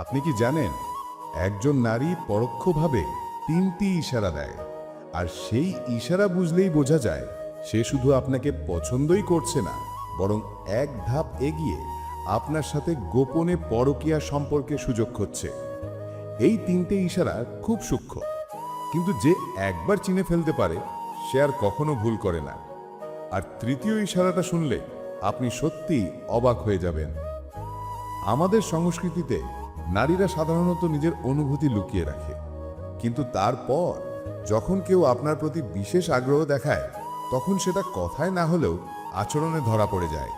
আপনি কি জানেন, একজন নারী পরোক্ষভাবে তিনটি ইশারা দেয়, আর সেই ইশারা বুঝলেই বোঝা যায় সে শুধু আপনাকে পছন্দই করছে না, বরং এক ধাপ এগিয়ে আপনার সাথে গোপনে পরকীয়া সম্পর্কে সুযোগ হচ্ছে এই তিনটে ইশারা খুব সূক্ষ্ম, কিন্তু যে একবার চিনে ফেলতে পারে, সে আর কখনো ভুল করে না। আর তৃতীয় ইশারাটা শুনলে আপনি সত্যি অবাক হয়ে যাবেন। আমাদের সংস্কৃতিতে নারীরা সাধারণত নিজের অনুভূতি লুকিয়ে রাখে। কিন্তু তারপর যখন কেউ আপনার প্রতি বিশেষ আগ্রহ দেখায়, তখন সেটা কথায় না হলেও আচরণে ধরা পড়ে যায়।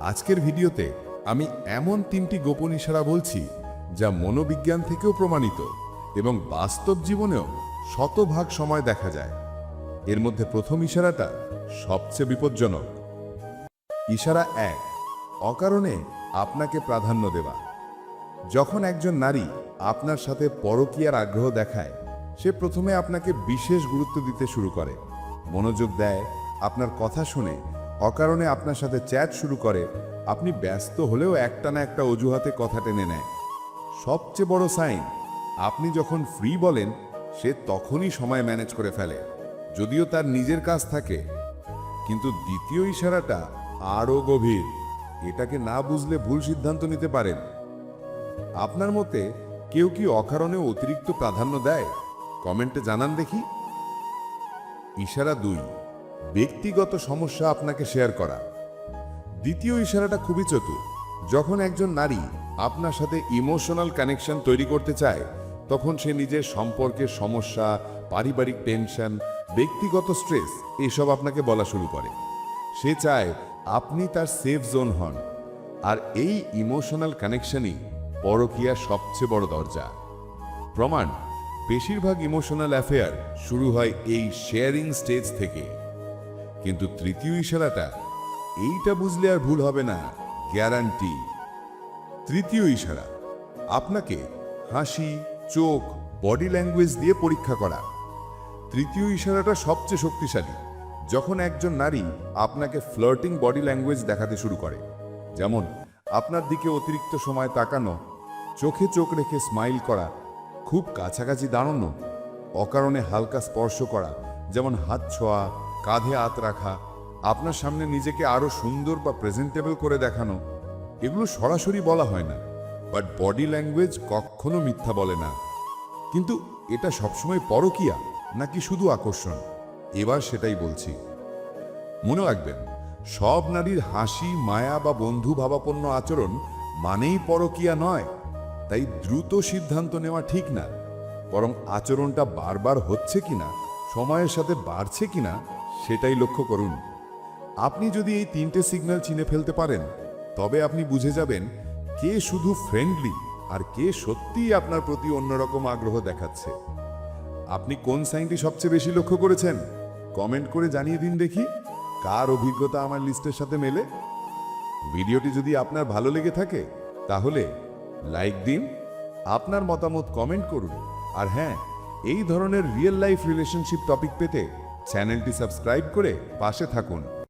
আজকের ভিডিওতে আমি এমন তিনটি গোপন ইশারা বলছি যা মনোবিজ্ঞান থেকেও প্রমাণিত এবং বাস্তব জীবনেও শতভাগ সময় দেখা যায়। এর মধ্যে প্রথম ইশারাটা সবচেয়ে বিপজ্জনক। ইশারা এক, অকারণে আপনাকে প্রাধান্য দেওয়া। যখন একজন নারী আপনার সাথে পরকীয়ার আগ্রহ দেখায়, সে প্রথমে আপনাকে বিশেষ গুরুত্ব দিতে শুরু করে। মনোযোগ দেয়, আপনার কথা শুনে, অকারণে আপনার সাথে চ্যাট শুরু করে, আপনি ব্যস্ত হলেও একটা না একটা অজুহাতে কথা টেনে নেয়। সবচেয়ে বড় সাইন, আপনি যখন ফ্রি বলেন, সে তখনই সময় ম্যানেজ করে ফেলে, যদিও তার নিজের কাজ থাকে। কিন্তু দ্বিতীয় ইশারাটা আরও গভীর, এটাকে না বুঝলে ভুল সিদ্ধান্ত নিতে পারেন। আপনার মতে কেউ কি অকারণে অতিরিক্ত প্রাধান্য দেয়? কমেন্টে জানান দেখি। ইশারা দুই, ব্যক্তিগত সমস্যা আপনাকে শেয়ার করা। দ্বিতীয় ইশারাটা খুবই চতুর। যখন একজন নারী আপনার সাথে ইমোশনাল কানেকশন তৈরি করতে চায়, তখন সে নিজের সম্পর্কের সমস্যা, পারিবারিক টেনশন, ব্যক্তিগত স্ট্রেস এসব আপনাকে বলা শুরু করে। সে চায় আপনি তার সেফ জোন হন। আর এই ইমোশনাল কানেকশনই পরকীয়ার সবচেয়ে বড় দরজা। প্রমাণ, বেশিরভাগ ইমোশনাল অ্যাফেয়ার শুরু হয় এই শেয়ারিং স্টেজ থেকে। কিন্তু তৃতীয় ইশারাটা, এইটা বুঝলে আর ভুল হবে না গ্যারান্টি তৃতীয় ইশারা, আপনাকে হাসি, চোখ বডি ল্যাঙ্গুয়েজ দিয়ে পরীক্ষা করা। তৃতীয় ইশারাটা সবচেয়ে শক্তিশালী, যখন একজন নারী আপনাকে ফ্লার্টিং বডি ল্যাঙ্গুয়েজ দেখাতে শুরু করে। যেমন আপনার দিকে অতিরিক্ত সময় তাকানো, চোখে চোখ রেখে স্মাইল করা, খুব কাছাকাছি দাঁড়ানো, অকারণে হালকা স্পর্শ করা, যেমন হাত ছোঁয়া, কাঁধে হাত রাখা, আপনার সামনে নিজেকে আরও সুন্দর বা প্রেজেন্টেবল করে দেখানো, এগুলো সরাসরি বলা হয় না। বাট বডি ল্যাঙ্গুয়েজ কখনো মিথ্যা বলে না। কিন্তু এটা সবসময় পরকিয়া, নাকি শুধু আকর্ষণ? এবার সেটাই বলছি। মনে রাখবেন সব নারীর হাসি, মায়া বা বন্ধু ভাবাপন্ন আচরণ মানেই পরকিয়া নয়। তাই দ্রুত সিদ্ধান্ত নেওয়া ঠিক না। বরং আচরণটা বারবার হচ্ছে কিনা, সময়ের সাথে বাড়ছে কিনা, সেটাই লক্ষ্য করুন। আপনি যদি এই তিনটে সিগন্যাল চিনে ফেলতে পারেন, তবে আপনি বুঝে যাবেন কে শুধু ফ্রেন্ডলি আর কে সত্যিই আপনার প্রতি অন্যরকম আগ্রহ দেখাচ্ছে। আপনি কোন সাইনটি সবচেয়ে বেশি লক্ষ্য করেছেন? কমেন্ট করে জানিয়ে দিন দেখি। কার অভিজ্ঞতা আমার লিস্টের সাথে মেলে? ভিডিওটি যদি আপনার ভালো লেগে থাকে, তাহলে লাইক দিন, আপনার মতামত কমেন্ট করুন। আর হ্যাঁ এই ধরনের রিয়েল লাইফ রিলেশনশিপ টপিক পেতে চ্যানেলটি সাবস্ক্রাইব করে পাশে থাকুন।